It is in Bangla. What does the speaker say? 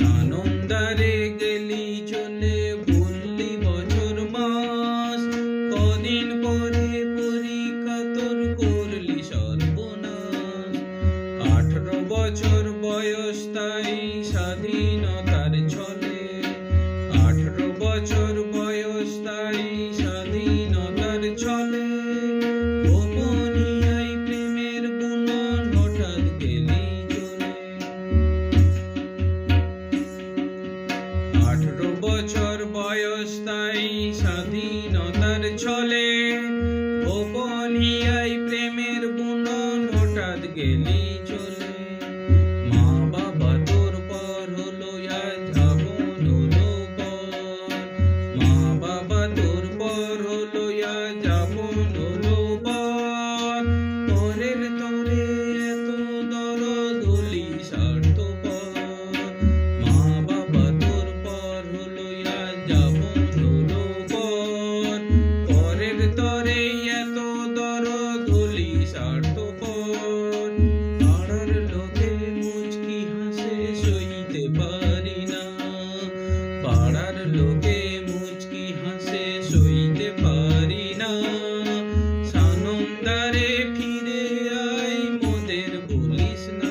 সানন্দারে গেলি বছর কদিন পরে করলি বছর বয়স তাই স্বাধীনতার ছলে। আঠারো বছর আঠেরো বছর বয়স তাই স্বাধীনতার ছলে लोगे हंसे सोई पारी ना सानों दारे फिरे आई मोदेर बोलिस ना।